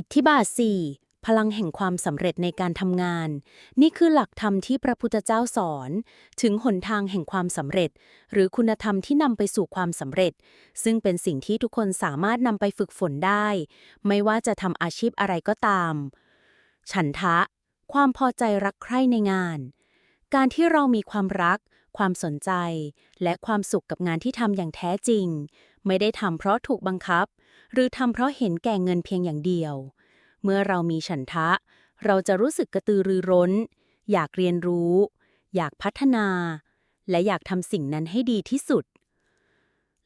อิทธิบาท4พลังแห่งความสำเร็จในการทำงาน นี่คือหลักธรรมที่พระพุทธเจ้าสอน ถึงหนทางแห่งความสำเร็จ หรือคุณธรรมที่นำไปสู่ความสำเร็จ ซึ่งเป็นสิ่งที่ทุกคนสามารถนำไปฝึกฝนได้ ไม่ว่าจะทำอาชีพอะไรก็ตาม ฉันทะ ความพอใจรักใคร่ในงาน การที่เรามีความรัก ความสนใจ และความสุขกับงานที่ทำอย่างแท้จริง ไม่ได้ทำเพราะถูกบังคับ หรือทำเพราะเห็นแก่เงินเพียงอย่างเดียว เมื่อเรามีฉันทะ เราจะรู้สึกกระตือรือร้น อยากเรียนรู้ อยากพัฒนา และอยากทำสิ่งนั้นให้ดีที่สุด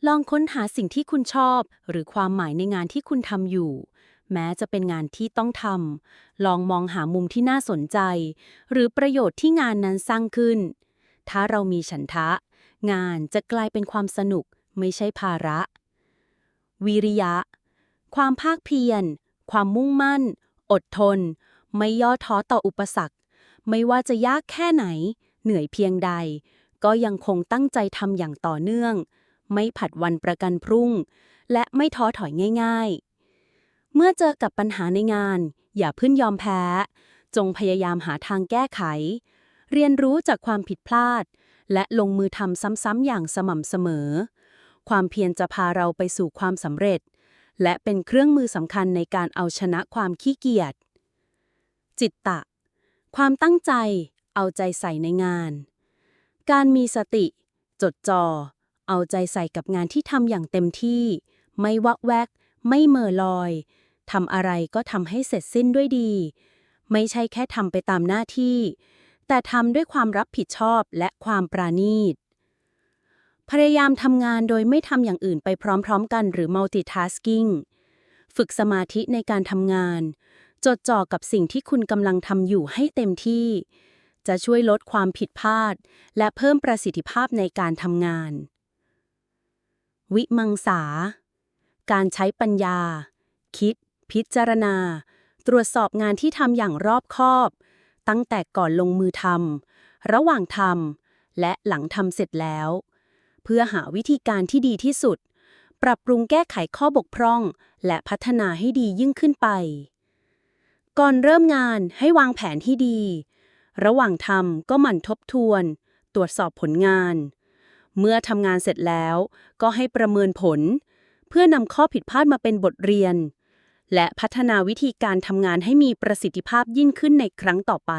ลองค้นหาสิ่งที่คุณชอบ หรือความหมายในงานที่คุณทำอยู่ แม้จะเป็นงานที่ต้องทำลองมองหามุมที่น่าสนใจ หรือประโยชน์ที่งานนั้นสร้างขึ้น ถ้าเรามีฉันทะ งานจะกลายเป็นความสนุก ไม่ใช่ภาระ วิริยะ ความภาคเพียร ความมุ่งมั่น อดทน ไม่ย่อท้อต่ออุปสรรค ไม่ว่าจะยากแค่ไหน เหนื่อยเพียงใด ก็ยังคงตั้งใจทำอย่างต่อเนื่อง ไม่ผัดวันประกันพรุ่ง และไม่ท้อถอยง่าย ๆ เมื่อเจอกับปัญหาในงาน อย่าพิ่งยอมแพ้ จงพยายามหาทางแก้ไข เรียนรู้จากความผิดพลาด และลงมือทำซ้ำๆอย่างสม่ำเสมอ ความเพียรจะพาเราไปสู่ความสำเร็จ และเป็นเครื่องมือสำคัญในการเอาชนะความขี้เกียจ จิตตะ ความตั้งใจ เอาใจใส่ในงาน การมีสติ จดจ่อ เอาใจใส่กับงานที่ทำอย่างเต็มที่ ไม่วักแวก ไม่เม่อลอย ทำอะไรก็ทำให้เสร็จสิ้นด้วยดี ไม่ใช่แค่ทำไปตามหน้าที่ แต่ทำด้วยความรับผิดชอบและความปราณีต พยายามทำงานโดยไม่ทำอย่างอื่นไปพร้อมๆกันหรือ multitasking ฝึกสมาธิในการทำงาน จดจ่อกับสิ่งที่คุณกำลังทำอยู่ให้เต็มที่ จะช่วยลดความผิดพลาด และเพิ่มประสิทธิภาพในการทำงาน วิมังสา การใช้ปัญญา คิด พิจารณา ตรวจสอบงานที่ทำอย่างรอบคอบ ตั้งแต่ก่อนลงมือทำระหว่างทำและหลังทำเสร็จแล้ว เพื่อหาวิธีการที่ดีที่สุด ปรับปรุงแก้ไขข้อบกพร่อง และพัฒนาให้ดียิ่งขึ้นไป ก่อนเริ่มงานให้วางแผนที่ดี ระหว่างทำก็หมั่นทบทวน ตรวจสอบผลงาน เมื่อทำงานเสร็จแล้วก็ให้ประเมินผล เพื่อนำข้อผิดพลาดมาเป็นบทเรียน และพัฒนาวิธีการทำงานให้มีประสิทธิภาพยิ่งขึ้นในครั้งต่อไป